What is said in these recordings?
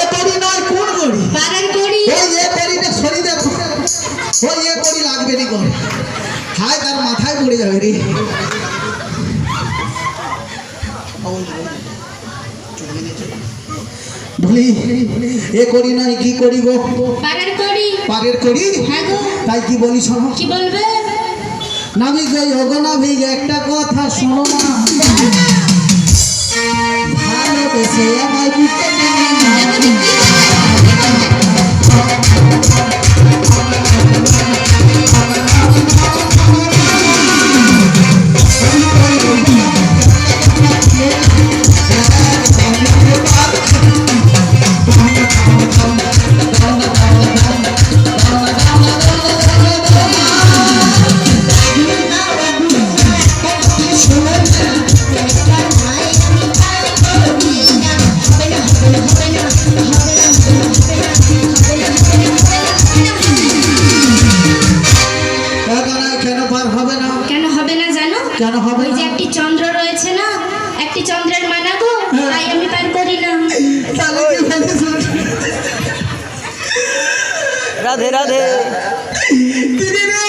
এ করি নয় কোন করি কারের করি। ওই এ করিটা সরি দেব ওই এ করি লাগবে নি কর হায় তার মাথায় পড়ে যাবে রে। বলি এ করি নাই কি করি গো? পারের করি। পারের করি? হ্যাঁ তাই কি বলি শোনো? কি বলবে? না বিজয় হোক না ভিজ একটা কথা শোনো না। ভালোবেসে আমায় বুঝতে কেন হবে ওই যে না? একটি চন্দ্র রয়েছে না? একটি চন্দ্রের মানা গো। হ্যাঁ। তাই আমি পার করি না। তাহলে কি বলিস? রাধে রাধে। দিদি রে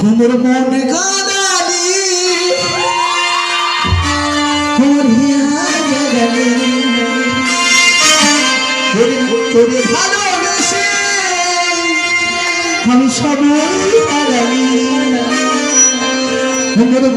ঘুমর মনে কাদালি ঘুমর জাগালি। তোরে তোরে ভালোবেসে আমি সবই ঘুমর মন কাদালি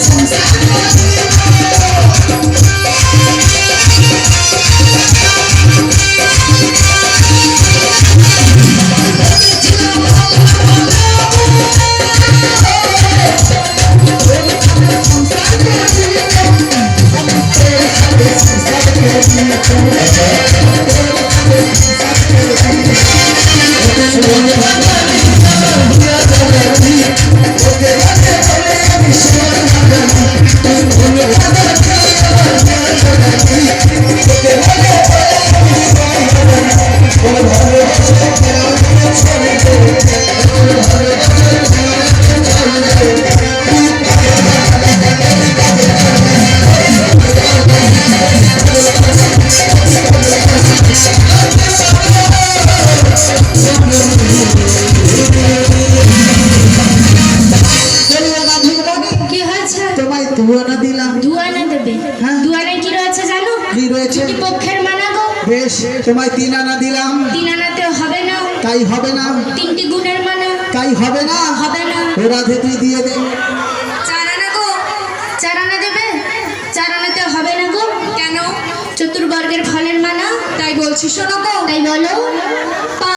Jesus. মানাবো মানা গো। বেশ তোমায় তিন আনা দিলাম। তিন আনাতে হবে না। তাই হবে না। তিনটি গুণের মানা। তাই হবে না। হবে না। রাধে তুই দিয়ে দে। চার আনা গো। চার আনা দেবে? চার আনাতে হবে না গো। কেন? চতুর্বর্গের ফলের মানা। তাই বলছি শোনো গো। তাই বলো।